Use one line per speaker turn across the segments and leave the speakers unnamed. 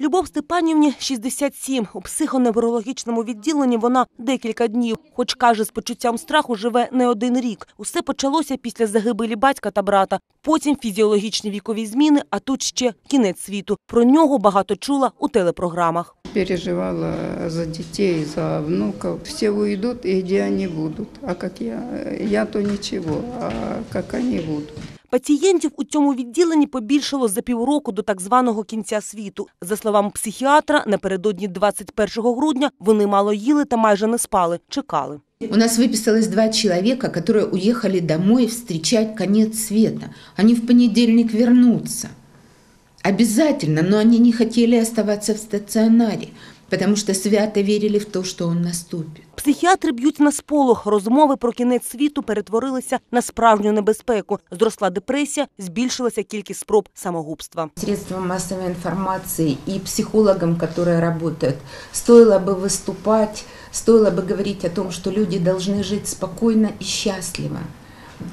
Любов Степанівні 67. У психоневрологічному відділенні вона декілька днів. Хоч каже, з почуттям страху живе не один рік. Усе почалося після загибелі батька та брата. Потім фізіологічні вікові зміни, а тут ще кінець світу. Про нього багато чула у телепрограмах.
переживала за детей, за внуков. Все уйдут, и где они будут? А как я? Я то ничего, а как они будут?
Пацієнтів у цьому відділенні побільшало за півроку до так званого кінця світу. За словами психіатра, напередодні 21 грудня вони мало їли та майже не спали, чекали.
У нас выписалось два человека, которые уехали домой встречать конец света. Они в понедельник вернутся. Обязательно, но они не хотели оставаться в стационаре, потому что свято верили в то, что он наступит.
Психіатри б'ють на сполох. Розмови про кінець світу перетворилися на справжню небезпеку. Зросла депресія, збільшилася кількість спроб самогубства.
Средствам массовой информации и психологам, которые работают, стоило бы выступать, стоило бы говорить о том, что люди должны жить спокойно и счастливо.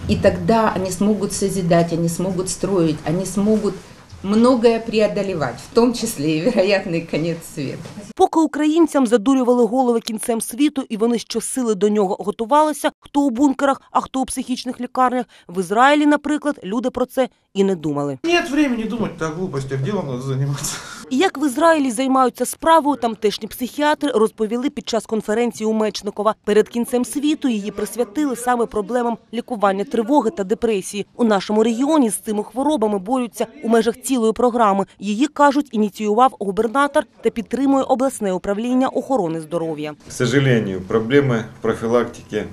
И тогда они смогут созидать, они смогут строить, они смогут многое преодолевать, в том числе и вероятный конец света.
Поки українцям задурювали голови кінцем світу, і вони щосили до нього готувалися, хто у бункерах, а хто у психічних лікарнях. В Ізраїлі, наприклад, люди про це і не думали.
Ні, времени думати та глупостях, ділом треба заниматься.
І як в Ізраїлі займаються справою, тамтешні психіатри розповіли під час конференції у Мечникова. Перед кінцем світу її присвятили саме проблемам лікування тривоги та депресії. У нашому регіоні з цими хворобами борються у межах цілої програми. Її кажуть, ініціював губернатор та підтримує обласне управління охорони здоров'я.
К сожалению, проблемы профилактики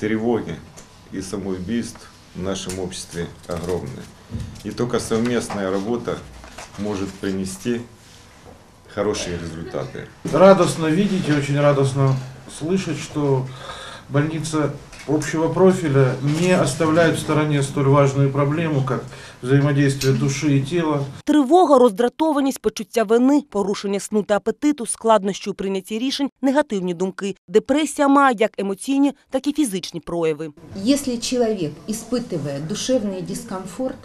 тревоги и самоубийств в нашем обществе огромны. И только совместная работа может принести хорошие результаты.
Радостно видеть и очень радостно слышать, что больница общего профиля не оставляет в стороне столь важную проблему, как взаимодействие души и тела.
Тривога, роздратованість, почуття вини, порушення сну та апетиту, складнощі у прийнятті рішень, негативні думки. Депресія має як емоційні, так і фізичні прояви.
Если человек, испытывая душевный дискомфорт,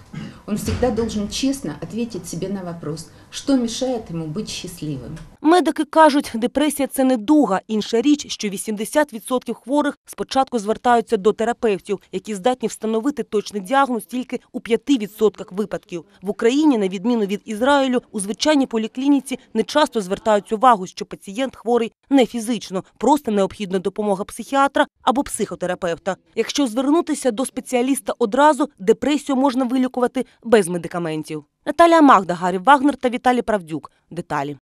он всегда должен честно ответить себе на вопрос, что мешает ему быть счастливым.
Медики кажуть, депресія це не дуга. Інша річ, що 80% хворих спочатку звертаються до терапевтів, які здатні встановити точний діагноз тільки у 5% випадків. В Україні, на відміну від Ізраїлю, у звичайній поліклініці не часто звертають увагу, що пацієнт хворий не фізично, просто необхідна допомога психіатра або психотерапевта. Якщо звернутися до спеціаліста одразу, депресію можна вилікувати без медикаментів. Наталія Магда, Гарі Вагнер та Віталій Правдюк. Деталі.